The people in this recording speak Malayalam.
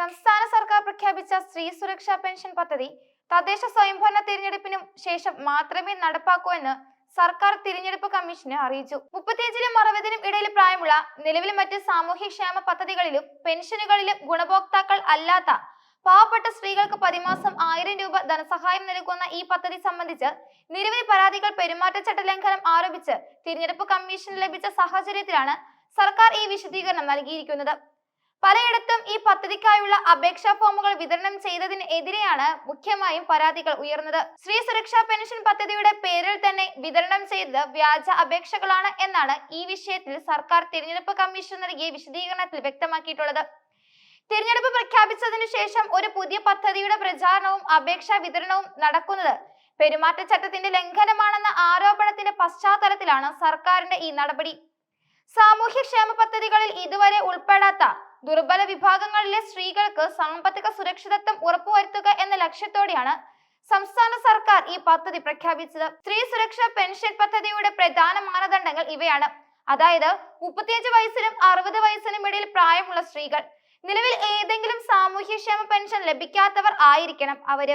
സംസ്ഥാന സർക്കാർ പ്രഖ്യാപിച്ച സ്ത്രീ സുരക്ഷാ പെൻഷൻ പദ്ധതി തദ്ദേശ സ്വയംഭരണ തിരഞ്ഞെടുപ്പിനും ശേഷം മാത്രമേ നടപ്പാക്കൂ എന്ന് സർക്കാർ തിരഞ്ഞെടുപ്പ് കമ്മീഷനെ അറിയിച്ചു. മുപ്പത്തിയഞ്ചിനും അറുപതിനും ഇടയിൽ പ്രായമുള്ള നിലവിൽ മറ്റ് സാമൂഹ്യക്ഷേമ പദ്ധതികളിലും പെൻഷനുകളിലും ഗുണഭോക്താക്കൾ അല്ലാത്ത പാവപ്പെട്ട സ്ത്രീകൾക്ക് പ്രതിമാസം ആയിരം രൂപ ധനസഹായം നൽകുന്ന ഈ പദ്ധതി സംബന്ധിച്ച് നിരവധി പരാതികൾ പെരുമാറ്റച്ചട്ട ലംഘനം ആരോപിച്ച് തിരഞ്ഞെടുപ്പ് കമ്മീഷന് ലഭിച്ച സാഹചര്യത്തിലാണ് സർക്കാർ ഈ വിശദീകരണം നൽകിയിരിക്കുന്നത്. പലയിടത്തും ഈ പദ്ധതിക്കായുള്ള അപേക്ഷാ ഫോമുകൾ വിതരണം ചെയ്തതിന് എതിരെയാണ് മുഖ്യമായും പരാതികൾ ഉയർന്നത്. സ്ത്രീ സുരക്ഷാ പെൻഷൻ പദ്ധതിയുടെ പേരിൽ തന്നെ വിതരണം ചെയ്തത് വ്യാജ അപേക്ഷകളാണ് എന്നാണ് ഈ വിഷയത്തിൽ സർക്കാർ തിരഞ്ഞെടുപ്പ് കമ്മീഷൻ നൽകിയ വിശദീകരണത്തിൽ വ്യക്തമാക്കിയിട്ടുള്ളത്. തിരഞ്ഞെടുപ്പ് പ്രഖ്യാപിച്ചതിനു ശേഷം ഒരു പുതിയ പദ്ധതിയുടെ പ്രചാരണവും അപേക്ഷാ വിതരണവും നടക്കുന്നത് പെരുമാറ്റച്ചട്ടത്തിന്റെ ലംഘനമാണെന്ന ആരോപണത്തിന്റെ പശ്ചാത്തലത്തിലാണ് സർക്കാരിന്റെ ഈ നടപടി. സാമൂഹ്യക്ഷേമ പദ്ധതികളിൽ ഇതുവരെ ഉൾപ്പെടാത്ത ദുർബല വിഭാഗങ്ങളിലെ സ്ത്രീകൾക്ക് സാമ്പത്തിക സുരക്ഷിതത്വം ഉറപ്പുവരുത്തുക എന്ന ലക്ഷ്യത്തോടെയാണ് സംസ്ഥാന സർക്കാർ ഈ പദ്ധതി പ്രഖ്യാപിച്ചത്. സ്ത്രീ സുരക്ഷാ പെൻഷൻ പദ്ധതിയുടെ പ്രധാന മാനദണ്ഡങ്ങൾ ഇവയാണ്. അതായത് മുപ്പത്തിയഞ്ച് വയസ്സിനും അറുപത് വയസ്സിനും ഇടയിൽ പ്രായമുള്ള സ്ത്രീകൾ. നിലവിൽ ഏതെങ്കിലും സാമൂഹ്യക്ഷേമ പെൻഷൻ ലഭിക്കാത്തവർ ആയിരിക്കണം അവർ.